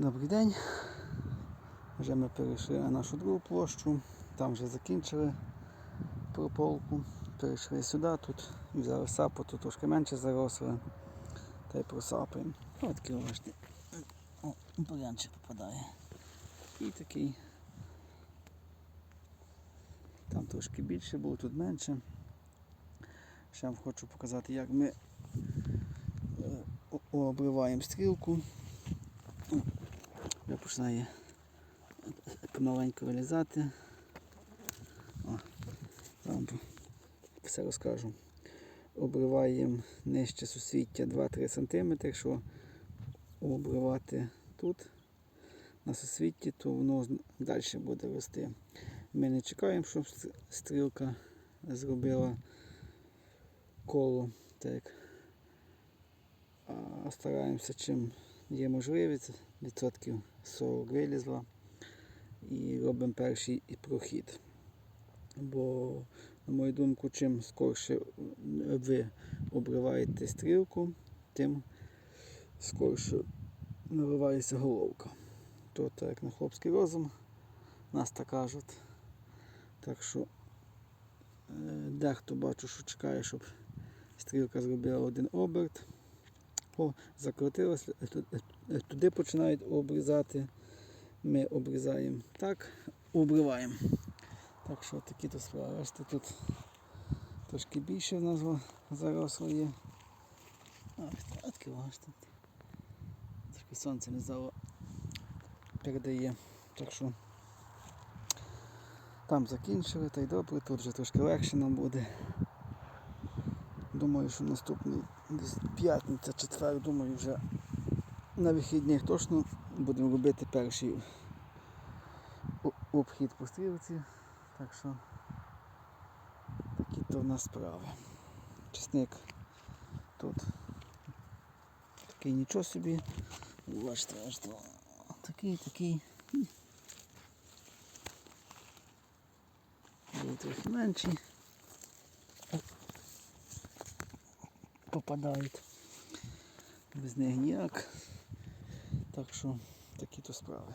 Добрий день. Вже ми перейшли на нашу другу площу, там вже закінчили прополку. Перейшли сюди, тут взяли сапу, тут трошки менше заросли. Та й просапаємо. Ось такий бачите. О, бурянчик попадає. І такий. Там трошки більше було, тут менше. Ще вам хочу показати, як ми е, обриваємо стрілку. Вже починає помаленьку вилізати. О, вам все розкажу. Обриваємо нижче сусвіття 2-3 см. Якщо обривати тут на сусвітті, то воно далі буде рости. Ми не чекаємо, щоб стрілка зробила коло, так, а стараємося чим є можливість, відсотків 40 вилізла і робимо перший прохід. Бо, на мою думку, чим скорше ви обриваєте стрілку, тим скорше наливається головка. То як на хлопський розум, нас так кажуть. Так що е, дехто бачу, що чекає, щоб стрілка зробила один оберт. О, закрутилось, е, ту- е, туди починають обрізати. Ми обрізаємо так, обриваємо. Так що такі то справи. Бачите, тут трошки більше в нас заросло є. Відкладки, бачите. Трошки сонце не зало передає. Так що там закінчили, та й добре, тут вже трошки легше нам буде. Думаю, що наступний десь п'ятниця, четвер, думаю, вже на вихідних точно будемо робити перший обхід по стрілці. Так що такі то в нас справи. Чесник тут такий нічого собі. Бачите, аж такий, такий. Були трохи менші. Попадають. Без них ніяк. Так що такі то справи.